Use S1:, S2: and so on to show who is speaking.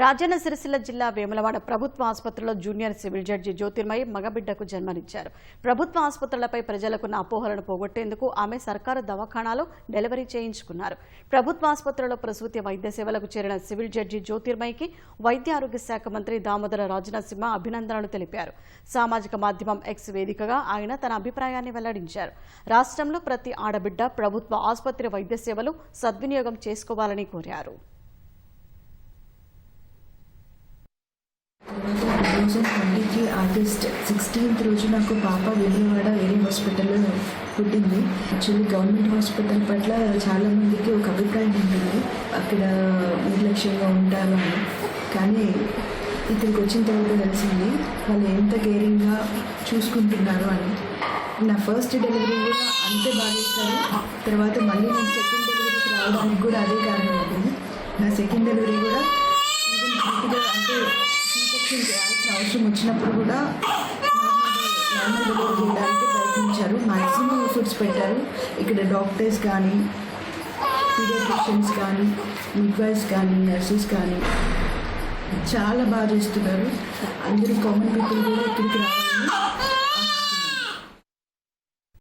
S1: రాజన్న సిరిసిల్ల జిల్లా వేములవాడ ప్రభుత్వ ఆసుపత్రిలో జూనియర్ సివిల్ జడ్జి జ్యోతిర్మయి మగబిడ్డకు జన్మనిచ్చారు. ప్రభుత్వ ఆసుపత్రులపై ప్రజలకున్న అపోహలను పోగొట్టేందుకు ఆమె సర్కారు దవాఖానాలో డెలివరీ చేయించుకున్నారు. ప్రభుత్వ ఆసుపత్రిలో ప్రసూతి వైద్య సేవలకు చేరిన సివిల్ జడ్జి జ్యోతిర్మయికి వైద్య ఆరోగ్య శాఖ మంత్రి దామోదర రాజనసింహ అభినందనలు తెలిపారు. సామాజిక మాధ్యమం ఎక్స్ వేదికగా ఆయన తన అభిప్రాయాన్ని వెల్లడించారు. రాష్ట్రంలో ప్రతి ఆడబిడ్డ ప్రభుత్వ ఆసుపత్రి వైద్య సేవలు సద్వినియోగం చేసుకోవాలని కోరారు.
S2: థౌజండ్ ట్వంటీకి ఆగస్ట్ సిక్స్టీన్త్ రోజు నాకు పాప విజయవాడ వేరే హాస్పిటల్లో పుట్టింది. యాక్చువల్లీ గవర్నమెంట్ హాస్పిటల్ పట్ల చాలా మందికి ఒక అభిప్రాయం ఉంటుంది. అక్కడ నిర్లక్ష్యంగా ఉంటారు అని. కానీ ఇక్కడికి వచ్చిన తర్వాత తెలిసింది వాళ్ళు ఎంత కేరింగ్గా చూసుకుంటున్నారు అని. నా ఫస్ట్ డెలివరీ కూడా అంతే బాధిస్తారు తర్వాత మళ్ళీ నేను సెకండ్ డెలివరీకి రావడానికి కూడా అదే కారణం అవుతుంది నా సెకండ్ డెలివరీ కూడా సీసెక్షన్ చేయాల్సిన అవసరం వచ్చినప్పుడు కూడా నార్మల్ చేయడానికి ప్రయత్నించారు. మ్యాక్సిమం ఎఫర్ట్స్ పెట్టారు. ఇక్కడ డాక్టర్స్ కానీ పీడియాట్రిషియన్స్ కానీ మిడ్వైఫ్స్ కానీ నర్సెస్ కానీ చాలా బాగా చేస్తున్నారు. అందరూ కామన్ పీపుల్ కూడా ఇక్కడికి రావాలి.